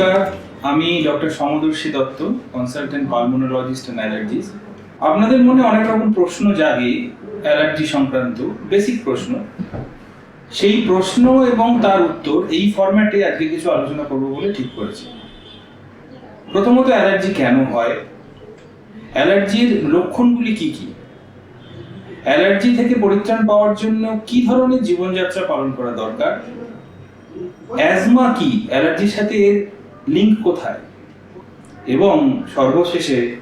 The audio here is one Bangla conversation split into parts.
নমস্কার, আমি doctor Samadarshi Dutta consultant pulmonologist and allergist আপনাদের মনে অনেক রকম প্রশ্ন জাগে অ্যালার্জি সংক্রান্ত বেসিক প্রশ্ন। সেই প্রশ্ন এবং তার উত্তর এই ফরম্যাটে আজকে কিছু আলোচনা করব বলে ঠিক করেছি। প্রথমত অ্যালার্জি কেন হয়? অ্যালার্জির লক্ষণগুলি কি কি? অ্যালার্জি থেকে পরিত্রাণ পাওয়ার জন্য কি ধরনের জীবনযাত্রা পালন করা দরকার? অ্যাজমা কি? অ্যালার্জির সাথে এর লিঙ্ক কোথায়? এবং সর্বশেষে,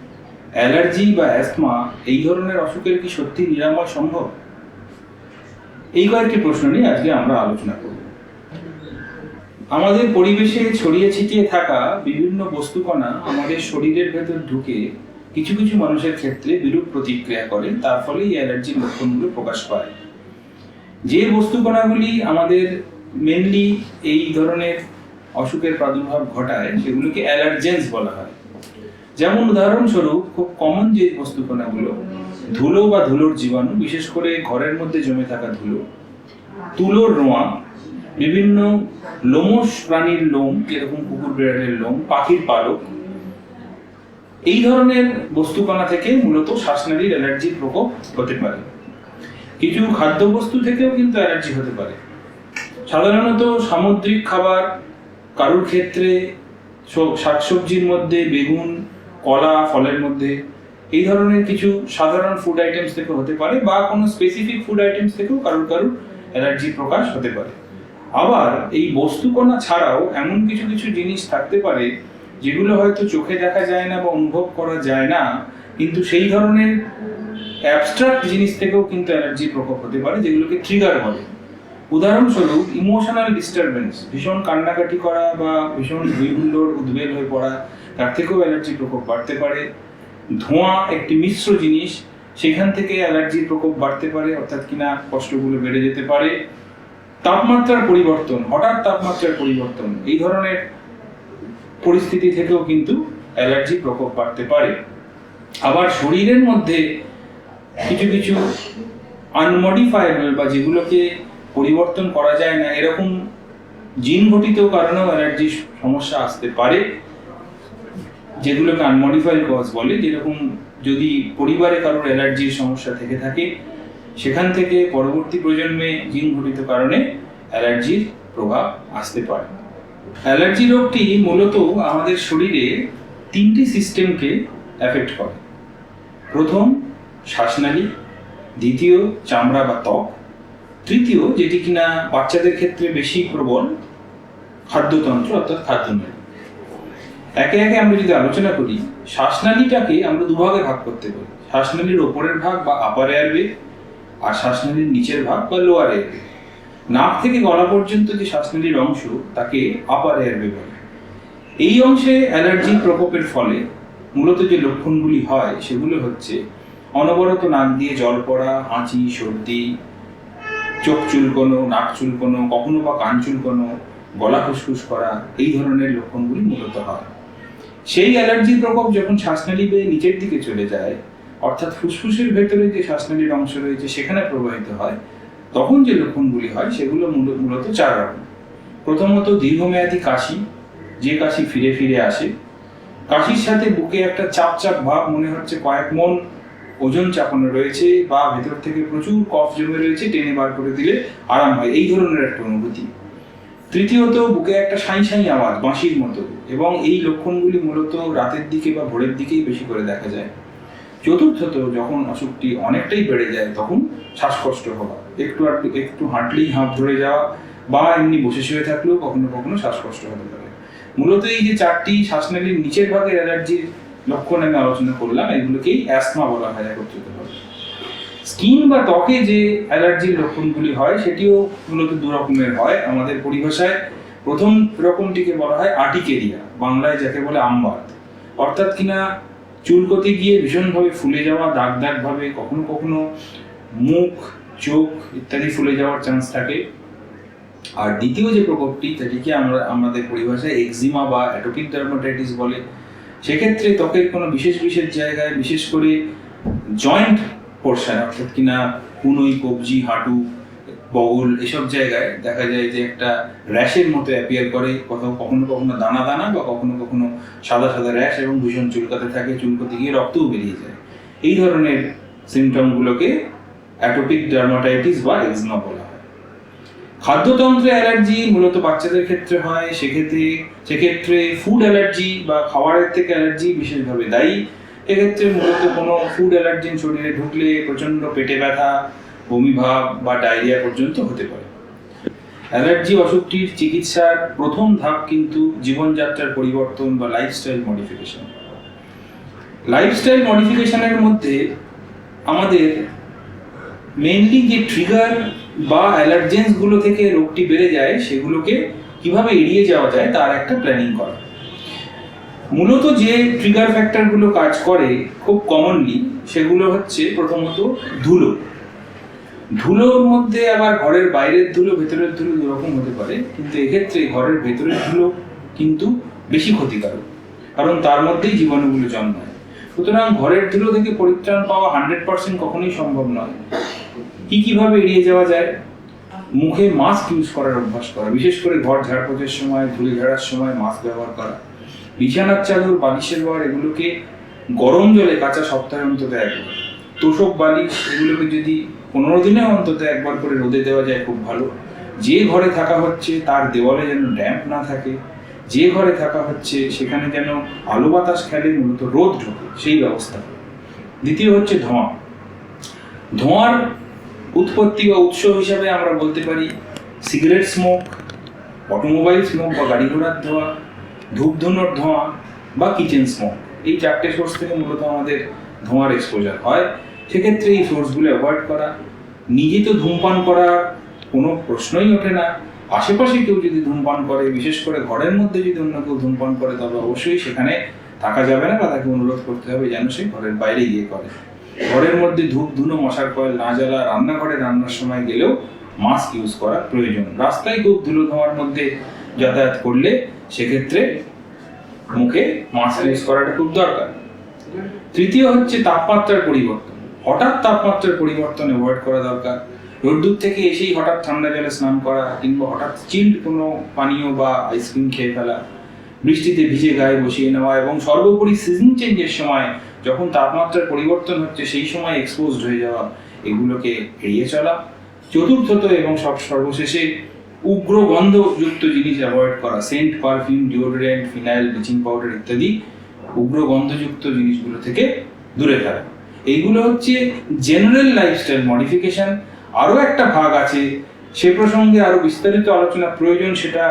অ্যালার্জি বা অ্যাজমা এই ধরনের অসুখের কি সত্যি নিরাময় সম্ভব? এই কয়েকটি প্রশ্ন নিয়ে আজকে আমরা আলোচনা করব। আমাদের পরিবেশে ছড়িয়ে ছিটিয়ে থাকা বিভিন্ন বস্তুকণা আমাদের শরীরের ভেতর ঢুকে কিছু কিছু মানুষের ক্ষেত্রে বিরূপ প্রতিক্রিয়া করে, তার ফলে এই অ্যালার্জির লক্ষণগুলো প্রকাশ পায়। যে বস্তুকণাগুলি আমাদের মেনলি এই ধরনের অসুখের প্রাদুর্ভাব ঘটায়, সেগুলোকে অ্যালার্জেন্স বলা হয়। যেমন উদাহরণস্বরূপ, খুব কমন যে বস্তুকণাগুলো, ধুলো বা ধুলোর জীবাণু, বিশেষ করে ঘরের মধ্যে জমে থাকা ধুলো, তুলোর রোঁয়া, বিভিন্ন লোমশ প্রাণীর লোম, যেরকম কুকুর বিড়ালের লোম, পাখির পালক, এই ধরনের বস্তুকণা থেকে মূলত শ্বাসনালীর অ্যালার্জির প্রকোপ হতে পারে। কিছু খাদ্যবস্তু থেকেও কিন্তু অ্যালার্জি হতে পারে। সাধারণত সামুদ্রিক খাবার কারুর ক্ষেত্রে শাকসবজির মধ্যে, বেগুন, কলা, ফলের মধ্যে এই ধরনের কিছু সাধারণ ফুড আইটেমস থেকে হতে পারে বা কোনো স্পেসিফিক ফুড আইটেমস থেকেও কারুর কারুর অ্যালার্জি প্রকাশ হতে পারে। আবার এই বস্তুকণা ছাড়াও এমন কিছু কিছু জিনিস থাকতে পারে যেগুলো হয়তো চোখে দেখা যায় না বা অনুভব করা যায় না, কিন্তু সেই ধরনের অ্যাবস্ট্রাক্ট জিনিস থেকেও কিন্তু অ্যালার্জি প্রকোপ হতে পারে যেগুলোকে ট্রিগার বলে। উদাহরণস্বরূপ ইমোশনাল ডিস্টারবেন্স ভীষণ কান্নাকাটি করা বা ভীষণ হৈহুল্লোড় উদ্বেগ হয়ে পড়া, তার থেকেও অ্যালার্জির প্রকোপ বাড়তে পারে। ধোঁয়া একটি মিশ্র জিনিস, সেখান থেকে অ্যালার্জির প্রকোপ বাড়তে পারে, অর্থাৎ কিনা কষ্টগুলো বেড়ে যেতে পারে। তাপমাত্রার পরিবর্তন, হঠাৎ তাপমাত্রার পরিবর্তন, এই ধরনের পরিস্থিতি থেকেও কিন্তু অ্যালার্জি প্রকোপ বাড়তে পারে। আবার শরীরের মধ্যে কিছু কিছু আনমডিফায়েবল বা যেগুলোকে পরিবর্তন করা যায় না, এরকম জিন ঘটিত কারণেও অ্যালার্জির সমস্যা আসতে পারে, যেগুলোকে আনমডিফাইড কজ বলে, যেরকম যদি পরিবারে কারোর অ্যালার্জির সমস্যা থেকে থাকে, সেখান থেকে পরবর্তী প্রজন্মে জিন ঘটিত কারণে অ্যালার্জির প্রভাব আসতে পারে। অ্যালার্জি রোগটি মূলত আমাদের শরীরে তিনটি সিস্টেমকে অ্যাফেক্ট করে। প্রথম, শ্বাসনালী, দ্বিতীয়, চামড়া বা ত্বক। তৃতীয়, যেটি কিনা বাচ্চাদের ক্ষেত্রে বেশি প্রবল, খাদ্যতন্ত্র অর্থাৎ খাদ্যনালী একে একে আমরা যদি আলোচনা করি, শ্বাসনালীটাকে আমরা দুভাগে ভাগ করতে পারি। শ্বাসনালীর ওপরের ভাগ বা আপার এয়ারওয়ে আর শ্বাসনালীর নিচের ভাগ বা লোয়ার এয়ারওয়ে নাক থেকে গলা পর্যন্ত যে শ্বাসনালীর অংশ, তাকে আপার এয়ারওয়ে বলে। এই অংশে অ্যালার্জির প্রকোপের ফলে মূলত যে লক্ষণগুলি হয়, সেগুলো হচ্ছে অনবরত নাক দিয়ে জল পড়া, হাঁচি, সর্দি চোখ চুলকোনো, নাক চুলকোনো, কখনো বা কান চুলকোনো, গলা ফুসফুস করা, এই ধরনের লক্ষণগুলি মূলত হয়। সেই অ্যালার্জির প্রকোপ যখন শ্বাসনালী বেয়ে নিচের দিকে চলে যায়, অর্থাৎ ফুসফুসের ভেতরে যে শ্বাসনালীর অংশ রয়েছে সেখানে প্রবাহিত হয়, তখন যে লক্ষণগুলি হয় সেগুলো মূল- মূলত চার রকম। প্রথমত দীর্ঘমেয়াদী কাশি, যে কাশি ফিরে ফিরে আসে। কাশির সাথে বুকে একটা চাপ চাপ ভাব মনে হচ্ছে, কয়েক মন ওজন চাপানো রয়েছে বা ভেতর থেকে প্রচুর কফ জমে রয়েছে, টেনে বার করে দিলে আরাম হয়। এই ধরনের একটা অনুভূতি। তৃতীয়ত, বুকে একটা সাঁই সাঁই আওয়াজ, বাঁশির মতো, এবং এই লক্ষণগুলি মূলত রাতের দিকে বা ভোরের দিকেই বেশি করে দেখা যায়। চতুর্থত, যখন অসুখটি অনেকটাই বেড়ে যায়, তখন শ্বাসকষ্ট হওয়া, একটু একটু একটু হাঁটলেই হাঁপ ধরে যাওয়া, বা এমনি বসে শুয়ে থাকলেও কখনো কখনো শ্বাসকষ্ট হতে পারে। মূলত এই যে চারটি শ্বাসনালীর নিচের ভাগের অ্যালার্জির লক্ষণ আমি আলোচনা করলাম, এগুলোকেই অ্যাসমা বলা হয় একত্রিতভাবে স্কিন বা ত্বকে যে অ্যালার্জির লক্ষণগুলি হয়, সেটিও মূলত দু রকমের হয়। আমাদের পরিভাষায় প্রথম রকমটিকে বলা হয় আর্টিকেরিয়া বাংলায় যাকে বলে আমবাত অর্থাৎ কিনা চুলকতে গিয়ে ভীষণভাবে ফুলে যাওয়া, দাগ দাগভাবে কখনো কখনো মুখ, চোখ ইত্যাদি ফুলে যাওয়ার চান্স থাকে। আর দ্বিতীয় যে প্রকোপটি যেটিকে আমরা, আমাদের পরিভাষায় এক্সিমা বা অ্যাটোপিক ডার্মাটাইটিস বলে। সেক্ষেত্রে ত্বকের কোনো বিশেষ বিশেষ জায়গায় বিশেষ করে জয়েন্ট পোর্শন অর্থাৎ কিনা কুনুই কবজি, হাঁটু, বগল এসব জায়গায় দেখা যায় যে একটা র্যাশের মতো অ্যাপিয়ার করে। কোথাও কখনো কখনো দানা দানা বা কখনো কখনো সাদা সাদা র্যাশ এবং ভীষণ চুলকাতে থাকে, চুলকাতে গিয়ে রক্তও বেরিয়ে যায়। এই ধরনের সিমটমগুলোকে অ্যাটোপিক ডার্মাটাইটিস বা এক্সমা খাদ্যতন্ত্রে অ্যালার্জি মূলত বাচ্চাদের ক্ষেত্রে হয়, সেক্ষেত্রে সেক্ষেত্রে ফুড অ্যালার্জি বা খাবারের থেকে অ্যালার্জি বিশেষভাবে দায়ী। এক্ষেত্রে মূলত কোনো ফুড অ্যালার্জেন শরীরে ঢুকলে প্রচণ্ড পেটে ব্যথা, বমিভাব বা ডায়রিয়া পর্যন্ত হতে পারে। অ্যালার্জি অসুখটির চিকিৎসার প্রথম ধাপ কিন্তু জীবনযাত্রার পরিবর্তন বা লাইফস্টাইল মডিফিকেশন লাইফস্টাইল মডিফিকেশনের মধ্যে আমাদের মেনলি যে ট্রিগার বা অ্যালার্জেন্সগুলো থেকে রোগটি বেড়ে যায়, সেগুলোকে কীভাবে এড়িয়ে যাওয়া যায় তার একটা প্ল্যানিং করা। মূলত যে ট্রিগার ফ্যাক্টরগুলো কাজ করে খুব কমনলি সেগুলো হচ্ছে প্রথমত ধুলো। ধুলোর মধ্যে আবার ঘরের বাইরের ধুলো, ভেতরের ধুলো দুরকম হতে পারে, কিন্তু এক্ষেত্রে ঘরের ভেতরের ধুলো কিন্তু বেশি ক্ষতিকারক, কারণ তার মধ্যেই জীবাণুগুলো জন্মায়। সুতরাং ঘরের ধুলো থেকে পরিত্রাণ পাওয়া হান্ড্রেড পার্সেন্ট কখনোই সম্ভব নয়। কি কীভাবে এড়িয়ে যাওয়া যায়? মুখে মাস্ক ইউজ করার অভ্যাস করা। বিশেষ করে ঘর ঝাড়পোছার সময়, ধুলি ঝাড়ার সময় মাস্ক ব্যবহার করা। বিছানার চাদর, বালিশের বার, এগুলোকে গরম জলে কাঁচা সপ্তাহে অন্তত একবার। তোষক বালিশ, এগুলোকে যদি পনেরো দিনে অন্তত একবার করে রোদে দেওয়া যায় খুব ভালো। যে ঘরে থাকা হচ্ছে তার দেওয়ালে যেন ড্যাম্প না থাকে। যে ঘরে থাকা হচ্ছে সেখানে যেন আলো বাতাস খেলে মূলত রোদ ঢোকে, সেই ব্যবস্থা। দ্বিতীয় হচ্ছে ধোঁয়া। ধোঁয়ার উৎপত্তি বা উৎস হিসাবে আমরা বলতে পারি সিগারেট স্মোক অটোমোবাইল স্মোক বা গাড়ি ঘোড়ার ধোঁয়া, ধূপ ধুনোর ধোঁয়া বা কিচেন স্মোক এই চারটে সোর্স থেকে মূলত আমাদের ধোঁয়ার এক্সপোজার হয়। সেক্ষেত্রে এই সোর্সগুলো অ্যাভয়েড করা, নিজে তো ধূমপান করা কোনো প্রশ্নই ওঠে না। আশেপাশে কেউ যদি ধূমপান করে, বিশেষ করে ঘরের মধ্যে যদি অন্য কেউ ধূমপান করে, তবে অবশ্যই সেখানে থাকা যাবে না বা তাকে অনুরোধ করতে হবে যেন সে ঘরের বাইরে গিয়ে করে। ঘরের মধ্যে ধূপ ধুনো, মশার কয়েল না জ্বালা, রান্নাঘরে রান্নার সময় গেলেও মাস্ক ইউজ করা প্রয়োজন। রাস্তায় খুব ধুলো ধোঁয়ার মধ্যে যাতায়াত করলে সেক্ষেত্রে মুখে মাস্ক ইউজ করাটা খুব দরকার। তৃতীয় হচ্ছে তাপমাত্রার পরিবর্তন। হঠাৎ তাপমাত্রার পরিবর্তন অ্যাভয়েড করা দরকার। রোদ্দুর থেকে এসেই হঠাৎ ঠান্ডা জলে স্নান করা কিংবা হঠাৎ চিল্ড কোনো পানীয় বা আইসক্রিম খেয়ে ফেলা। বৃষ্টিতে ভিজে গায়ে বসিয়ে নেওয়া এবং সর্বোপরি সিজন চেঞ্জের সময় যখন তাপমাত্রার পরিবর্তন হচ্ছে, সেই সময় এক্সপোজড হয়ে যাওয়া, এগুলোকে এড়িয়ে চলা। চতুর্থত এবং সব সর্বশেষে উগ্র গন্ধযুক্ত জিনিস অ্যাভয়েড করা scent perfume deodorant phenyl bleaching powder ইত্যাদি উগ্র গন্ধযুক্ত জিনিসগুলো থেকে দূরে থাকা। এইগুলো হচ্ছে জেনারেল লাইফস্টাইল মডিফিকেশন আরও একটা ভাগ আছে, সে প্রসঙ্গে আরও বিস্তারিত আলোচনা প্রয়োজন, সেটা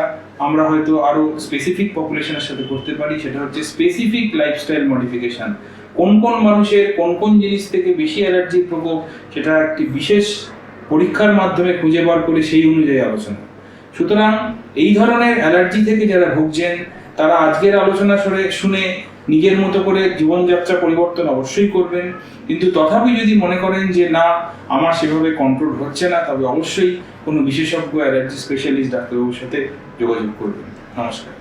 আমরা হয়তো আরও স্পেসিফিক পপুলেশনের সাথে করতে পারি, সেটা হচ্ছে স্পেসিফিক লাইফস্টাইল মডিফিকেশন কোন কোন মানুষের কোন কোন জিনিস থেকে বেশি অ্যালার্জির প্রকোপ সেটা একটি বিশেষ পরীক্ষার মাধ্যমে খুঁজে বার করে সেই অনুযায়ী আলোচনা। সুতরাং এই ধরনের অ্যালার্জি থেকে যারা ভুগছেন, তারা আজকের আলোচনা শুনে নিজের মতো করে জীবনযাত্রা পরিবর্তন অবশ্যই করবেন। কিন্তু তথাপি যদি মনে করেন যে, না, আমার সেভাবে কন্ট্রোল হচ্ছে না, তবে অবশ্যই কোনো বিশেষজ্ঞ অ্যালার্জি স্পেশালিস্ট ডাক্তারবাবুর সাথে যোগাযোগ করবেন। নমস্কার।